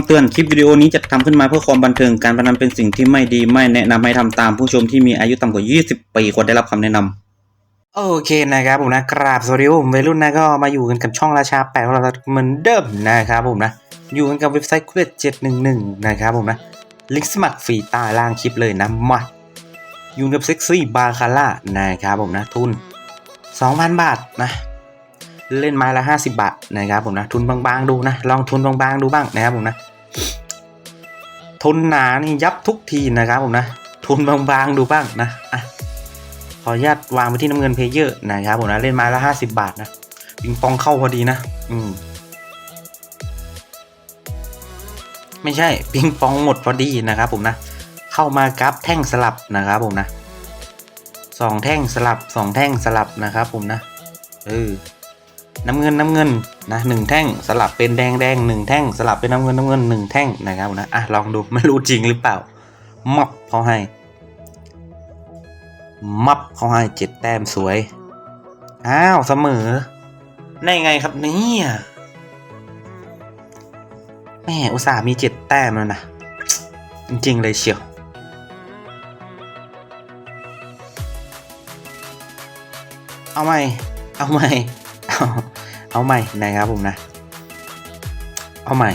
ำเตือน คลิปวิดีโอนี้จะทำขึ้นมาเพื่อความบันเทิง การพนันเป็นสิ่งที่ไม่ดีไม่แนะนำให้ทำตามผู้ชมที่มีอายุต่ำกว่า 20 ปีควรได้รับคำแนะนำโอเคนะครับผมนะกราบสวัสดีผมวัยรุ่นนะก็มาอยู่กันกับช่องราชาแปดของเราเหมือนเดิมนะครับผมนะอยู่กันกับเว็บไซต์คุเรตเจ็ดหนึ่งหนึ่งนะครับผมนะลิงก์สมัครฟรีใต้ล่างคลิปเลยนะมาอยู่กับเซ็กซี่บาคาร่านะครับผมนะทุน 2,000 บาทนะเล่นไม้ละ 50 บาทนะครับผมนะทุนบางๆดูนะลองทุนบางๆดูบ้างนะครับผมนะ ทุนหนานี่ยับทุกทีนะครับผมนะ ทุนบางๆดูบ้างนะอะขออนุญาตวางไปที่น้ำเงินเพเยอร์นะครับผมนะเล่นม้ละห้าสิบาทนะปิงปองเข้าพอดีนะ อืม ไม่ใช่ปิงปองหมดพอดีนะครับผมนะ เข้ามากราฟแท่งสลับนะครับผมนะสองแท่งสลับสองแท่งสลับนะครับผมนะเออ น้ำเงินน้ำเงินนะหนึ่งแท่งสลับเป็นแดงแดงหนึ่งแท่งสลับเป็นน้ำเงินน้ำเงินหนึ่งแท่งนะครับนะอะลองดูไม่รู้จริงหรือเปล่า มับเขาให้ มับเขาให้เจ็ดแต้มสวย อ้าวเสมอได้ไงครับเนี่ยแม่อุตส่าห์มีเจ็ดแต้มแล้วนะ จริงๆเลยเชียวเอาใหม่เอาใหม่ เอาใหม่นะครับผมนะ เอาใหม่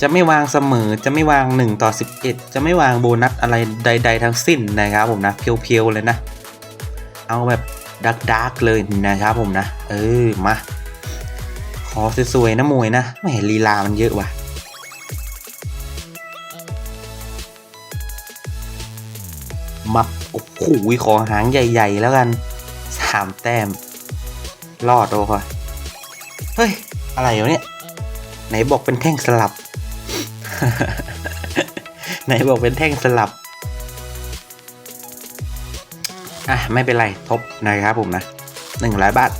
จะไม่วางเสมอจะไม่วาง 1 ต่อ 11 จะไม่วางโบนัสอะไรใด ๆ ทั้งสิ้นนะครับผมนะเพียวๆเลยนะ เอาแบบดักดักๆเลยนะครับผมนะ เออมาขอสวยๆนะมวยนะไม่เห็นลีลามันเยอะว่ะมาโอ้โหขอหางใหญ่ ๆ แล้วกันสามแต้ม รอดโอ้ยเฮ้ย อะไรอยู่เนี่ย ไหนบอกเป็นแท่งสลับ ไหนบอกเป็นแท่งสลับ อะ ไม่เป็นไร ทบนะครับผมนะหนึ่งร้อยบาท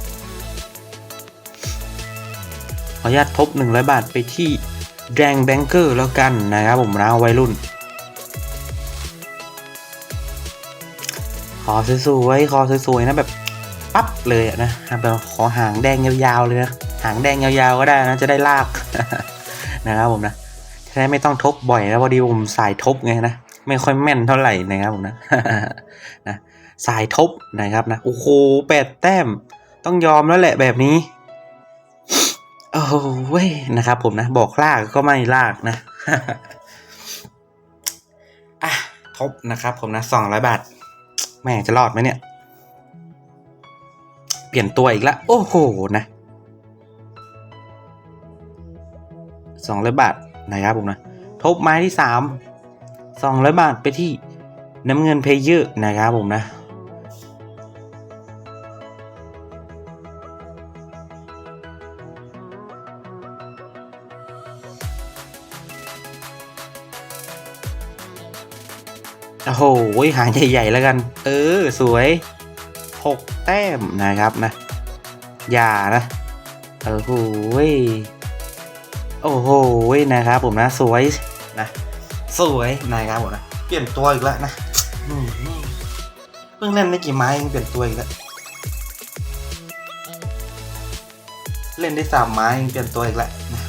ขออนุญาตทบหนึ่งร้อยบาทไปที่แดงแบงเกอร์แล้วกันนะครับผมนะวัยรุ่น ขอสวยๆ ขอสวยๆ นะแบบปั๊บเลยอะนะแบบขอหางแดงยาวๆเลยนะ หางแดงยาวๆก็ได้นะจะได้ลากนะครับผมนะจะได้ไม่ต้องทบบ่อยนะพอดีผมสายทบไงนะไม่ค่อยแม่นเท่าไหร่นะครับผมนะนะสายทบนะครับนะโอ้โหแปดแต้มต้องยอมแล้วแหละแบบนี้โอ้เว้ยนะครับ ผมนะบอกลากก็ไม่ลากนะอะทบนะครับ ผมนะสองร้อยบาทแม่จะรอดไหมเนี่ย เปลี่ยนตัวอีกแล้วโอ้โหนะ สองร้อยบาทนะครับผมนะทบไม้ที่สามสองร้อยบาทไปที่น้ำเงินเพย์เยอร์นะครับผมนะโอ้โหหางใหญ่ๆแล้วกัน เออ สวยหกแต้มนะครับนะ อย่านะ เออโหย โอ้โหนะครับผมนะสวยนะสวยนะครับผมนะเปลี่ยนตัวอีกแล้วนะเพิ่งเล่นไม่กี่ไม้เองเปลี่ยนตัวอีกแล้วเล่นได้สามไม้เองเปลี่ยนตัวอีกแล้วนะ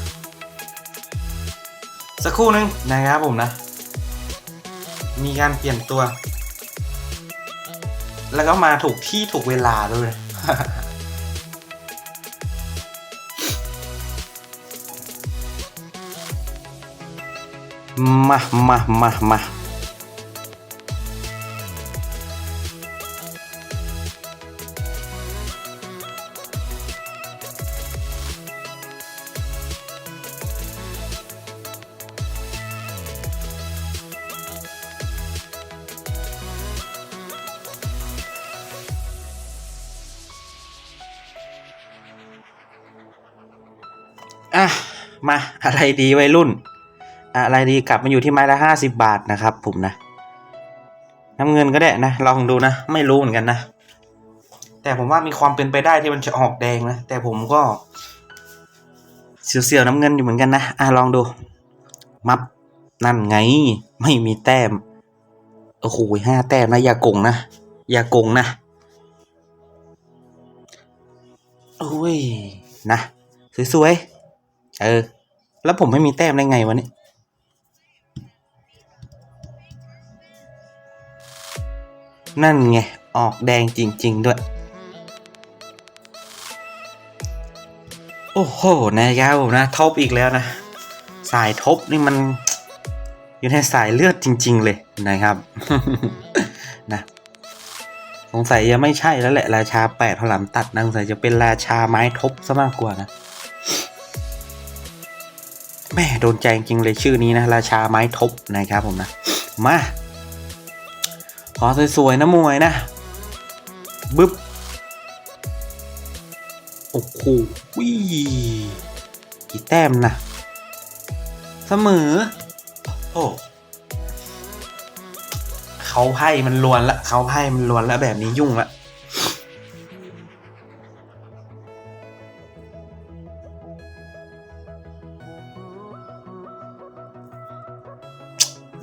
สักครู่นึงนะครับผมนะ มีการเปลี่ยนตัว แล้วก็มาถูกที่ถูกเวลาด้วย มามามามาอะ มา อะไรดีวัยรุ่น อะไรดีกลับมาอยู่ที่ไม้ละห้าสิบาทนะครับผมนะ น้ำเงินก็ได้นะ ลองดูนะ ไม่รู้เหมือนกันนะ แต่ผมว่ามีความเป็นไปได้ที่มันจะออกแดงนะ แต่ผมก็เสียวๆน้ำเงินอยู่เหมือนกันนะอะลองดู มับนั่นไง ไม่มีแต้ม โอ้โหห้าแต้มนะ อย่าโกงนะ อย่าโกงนะโอ้ย นะ สวยๆ เออ แล้วผมไม่มีแต้มได้ไงวะเนี่ย นั่นไง ออกแดงจริง ๆ ด้วย โอ้โหนะครับผมนะทบอีกแล้วนะ สายทบนี่มัน อยู่ในสายเลือดจริง ๆ เลยนะครับ นะสงสัยจะไม่ใช่แล้วแหละ ราชาแปดพลัมตัดนะสงสัยจะเป็นราชาไม้ทบซะมากกว่านะแม่โดนใจจริงเลยชื่อนี้นะ ราชาไม้ทบนะครับผมนะ มา ขอสวยๆนะมวยนะบึ๊บโอ้โหวิกี่แต้มนะเสมอ โอ้เขาไพ่มันลวนละเขาไพ่มันลวนละแบบนี้ยุ่งละ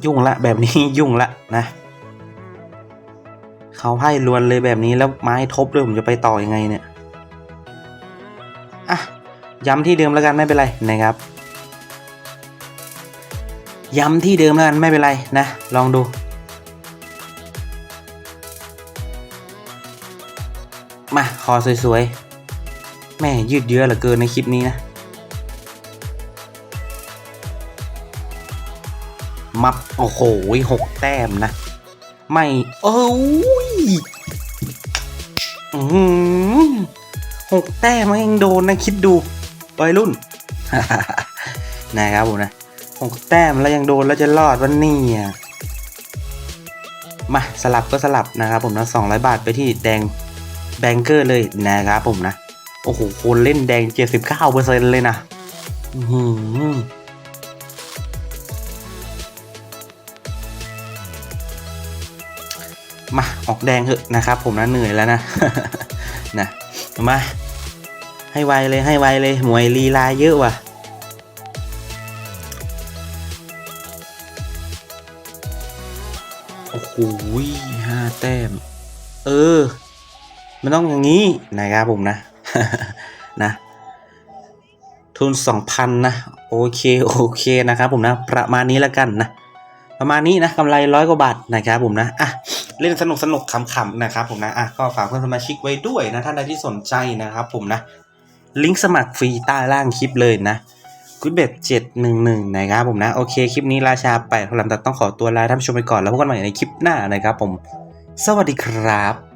ยุ่งละแบบนี้ยุ่งละนะ เขาไพ่ลวนเลยแบบนี้แล้วไม้ทบด้วยผมจะไปต่อยังไงเนี่ยอะย้ำที่เดิมแล้วกันไม่เป็นไรนะครับ ย้ำที่เดิมแล้วกันไม่เป็นไรนะ ลองดูมาคอสวยๆ แม่ยืดเยื้อเหลือเกินในคลิปนี้นะ มับ โอ้โหหกแต้มนะ ไม่ โอ้ หือหกแต้มมันยังโดนนะคิดดูวัยรุ่นนะครับผมนะหกแต้มแล้วยังโดนแล้วจะรอดวันนี้อะมาสลับก็สลับนะครับผมนะสองร้อยบาทไปที่แดงแบงเกอร์เลยนะครับผมนะ โอ้โหคนเล่นแดงเจ็ดสิบเก้าเปอร์เซ็นต์เลยนะ อื้อ มาออกแดงเถอะนะครับ ผมนะเหนื่อยแล้วนะนะมาให้ไวเลยให้ไวเลยหมวยลีลาเยอะว่ะโอ้โหห้าแต้ม เออ มันต้องอย่างนี้นะครับผมนะนะทุนสองพันนะ โอเค โอเคนะครับผมนะ ประมาณนี้แล้วกันนะ ประมาณนี้นะกำไรร้อยกว่าบาทนะครับผมนะอะ เล่นสนุกสนุกขำๆนะครับผมนะอะก็ฝากเพื่อนสมาชิกไว้ด้วยนะท่านใดที่สนใจนะครับผมนะ ลิงก์สมัครฟรีใต้ล่างคลิปเลยนะกุดเบ็ดเจ็ดหนึ่งหนึ่งนะครับผมนะ โอเค คลิปนี้ราชาแปดพลังตัดต้องขอตัวลาท่านผู้ชมไปก่อน แล้วพบกันใหม่ในคลิปหน้านะครับผม สวัสดีครับ